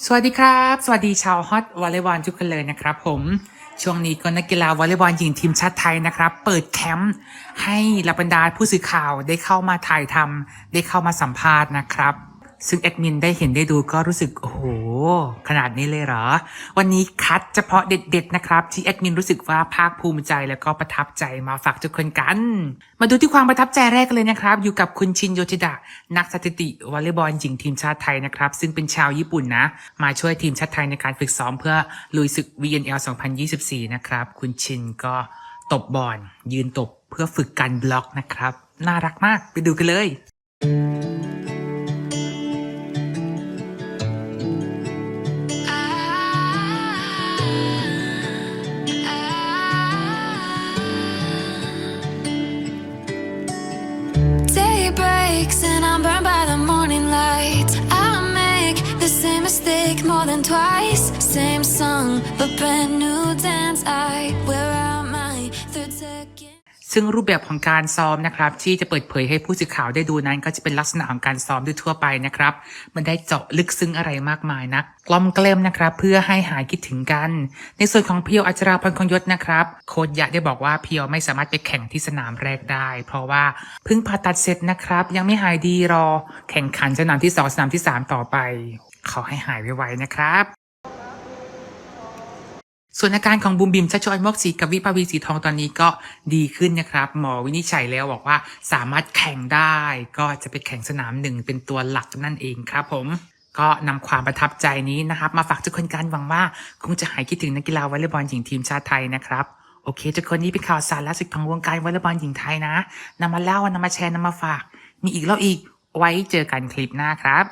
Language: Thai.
สวัสดีครับ สวัสดีชาวฮอตวอลเลย์บอลทุกคนเลยนะครับผมช่วงนี้ก็นักกีฬาวอลเลย์บอลหญิงทีมชาติไทยนะครับ เปิดแคมป์ให้ล่าบรรดาผู้สื่อข่าวได้เข้ามาถ่ายทำได้เข้ามาสัมภาษณ์นะครับ ซึ่งแอดมินได้เห็นได้ดูก็รู้สึกโอ้โห ขนาดนี้เลยเหรอ วันนี้คัดเฉพาะเด็ดๆนะครับ ที่แอดมินรู้สึกว่าภาคภูมิใจแล้วก็ประทับใจมาฝากทุกคนกัน มาดูที่ความประทับใจแรกกันเลยนะครับ อยู่กับคุณชินโยชิดะ นักสถิติวอลเลย์บอลหญิงทีมชาติไทยนะครับ ซึ่งเป็นชาวญี่ปุ่นนะ มาช่วยทีมชาติไทยในการฝึกซ้อมเพื่อลุยศึก VNL 2024 นะครับ คุณชินก็ตบบอลยืนตบเพื่อฝึกการบล็อกนะครับ น่ารักมากไปดูกันเลย Breaks and I'm burned by the morning light. I make the same mistake more than twice. Same song, but brand new dance. I wear ซึ่งรูปแบบของการซ้อมนะครับที่จะเปิดเผยให้ผู้สื่อข่าวได้ดูนั้น ก็จะเป็นลักษณะของการซ้อมโดยทั่วไปนะครับมันได้เจาะลึกซึ้งอะไรมากมายนะกล้อมเกลมนะครับเพื่อให้หายคิดถึงกัน ในส่วนของเพียวอัจราพรคงยศนะครับโค้ชยะได้บอกว่าเพียวไม่สามารถไปแข่งที่สนามแรกได้ เพราะว่าเพิ่งผ่าตัดเสร็จนะครับยังไม่หายดีรอ แข่งขันสนามที่สองสนามที่สามต่อไปขอให้หายไวๆนะครับ ส่วนอาการของบุมบิมชัชชอนมกศรีกับวิภาวีสีทองตอนนี้ก็ดีขึ้นนะครับ หมอวินิจฉัยแล้วบอกว่าสามารถแข่งได้ก็จะไปแข่งสนามหนึ่งเป็นตัวหลักนั่นเองครับผมก็นำความประทับใจนี้นะครับ มาฝากทุกคนกันหวังว่า คงจะหายคิดถึงนักกีฬาวอลเลย์บอลหญิงทีมชาติไทยนะครับโอเคทุกคนนี้เป็นข่าวสารล่าสุดของวงการวอลเลย์บอลหญิงไทยนะนำมาเล่านำมาแชร์นำมาฝาก มีอีกแล้วอีกไว้เจอกันคลิปหน้าครับ